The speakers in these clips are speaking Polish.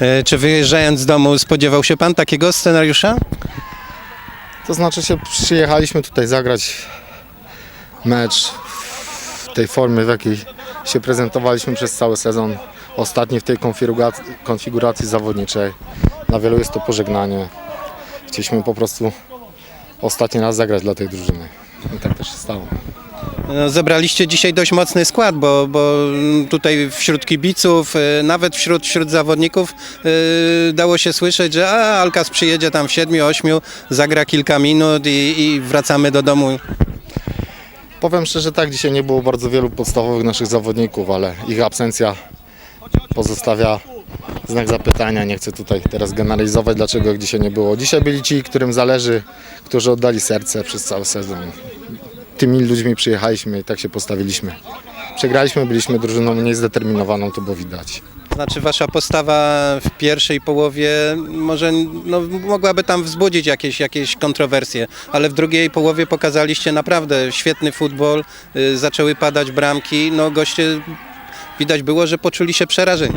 E, Czy wyjeżdżając z domu spodziewał się pan takiego scenariusza? To znaczy się przyjechaliśmy tutaj zagrać mecz w tej formie, w jakiej się prezentowaliśmy przez cały sezon. Ostatni w tej konfiguracji, konfiguracji zawodniczej. Na wielu jest to pożegnanie. Chcieliśmy po prostu ostatni raz zagrać dla tej drużyny. I tak też się stało. No, zebraliście dzisiaj dość mocny skład, bo, bo mm, tutaj wśród kibiców, e, nawet wśród, wśród zawodników e, dało się słyszeć, że a, Alkas przyjedzie tam w siedmiu, ośmiu, zagra kilka minut i, i wracamy do domu. Powiem szczerze, tak, dzisiaj nie było bardzo wielu podstawowych naszych zawodników, ale ich absencja pozostawia znak zapytania. Nie chcę tutaj teraz generalizować, dlaczego ich dzisiaj nie było. Dzisiaj byli ci, którym zależy, którzy oddali serce przez cały sezon. Tymi ludźmi przyjechaliśmy i tak się postawiliśmy. Przegraliśmy, byliśmy drużyną mniej zdeterminowaną, to było widać. Znaczy wasza postawa w pierwszej połowie może no, mogłaby tam wzbudzić jakieś, jakieś kontrowersje, ale w drugiej połowie pokazaliście naprawdę świetny futbol, y, zaczęły padać bramki, no goście widać było, że poczuli się przerażeni.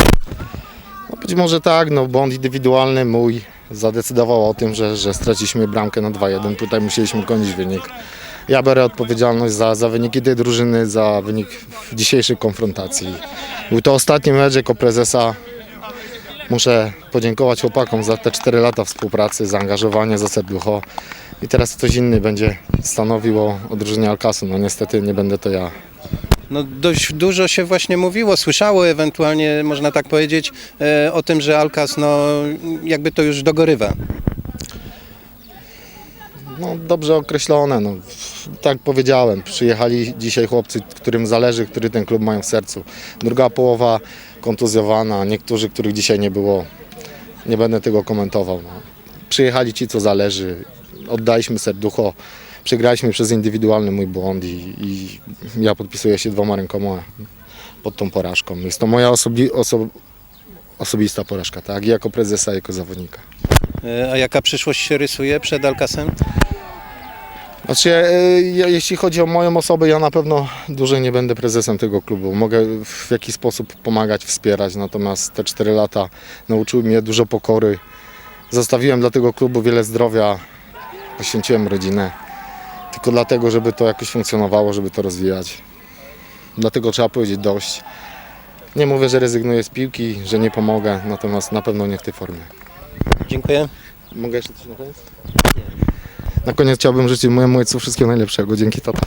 No być może tak, no błąd indywidualny mój zadecydował o tym, że, że straciliśmy bramkę na 2-1. Tutaj musieliśmy kończyć wynik. Ja biorę odpowiedzialność za, za wyniki tej drużyny, za wynik dzisiejszej konfrontacji. Był to ostatni mecz jako prezesa. Muszę podziękować chłopakom za te 4 lata współpracy, zaangażowanie, za serducho. I teraz ktoś inny będzie stanowił o, o drużynie. No niestety nie będę to ja. No dość dużo się właśnie mówiło, słyszało ewentualnie, można tak powiedzieć, e, o tym, że Alkas no jakby to już dogorywa. No, dobrze określone. No. Tak jak powiedziałem, przyjechali dzisiaj chłopcy, którym zależy, który ten klub mają w sercu. Druga połowa kontuzjowana, niektórzy, których dzisiaj nie było. Nie będę tego komentował. No. Przyjechali ci, co zależy. Oddaliśmy serducho. Przegraliśmy przez indywidualny mój błąd i, i ja podpisuję się dwoma rękoma pod tą porażką. Jest to moja osobi, oso, osobista porażka, tak? I jako prezesa, i jako zawodnika. E, A jaka przyszłość się rysuje przed Alkasem? Znaczy, e, ja, jeśli chodzi o moją osobę, ja na pewno dłużej nie będę prezesem tego klubu. Mogę w jakiś sposób pomagać, wspierać, natomiast te 4 lata nauczyły mnie dużo pokory. Zostawiłem dla tego klubu wiele zdrowia, poświęciłem rodzinę. Tylko dlatego, żeby to jakoś funkcjonowało, żeby to rozwijać. Dlatego trzeba powiedzieć dość. Nie mówię, że rezygnuję z piłki, że nie pomogę, natomiast na pewno nie w tej formie. Dziękuję. Mogę jeszcze coś na koniec? Na koniec chciałbym życzyć mojemu ojcu wszystkiego najlepszego. Dzięki tata.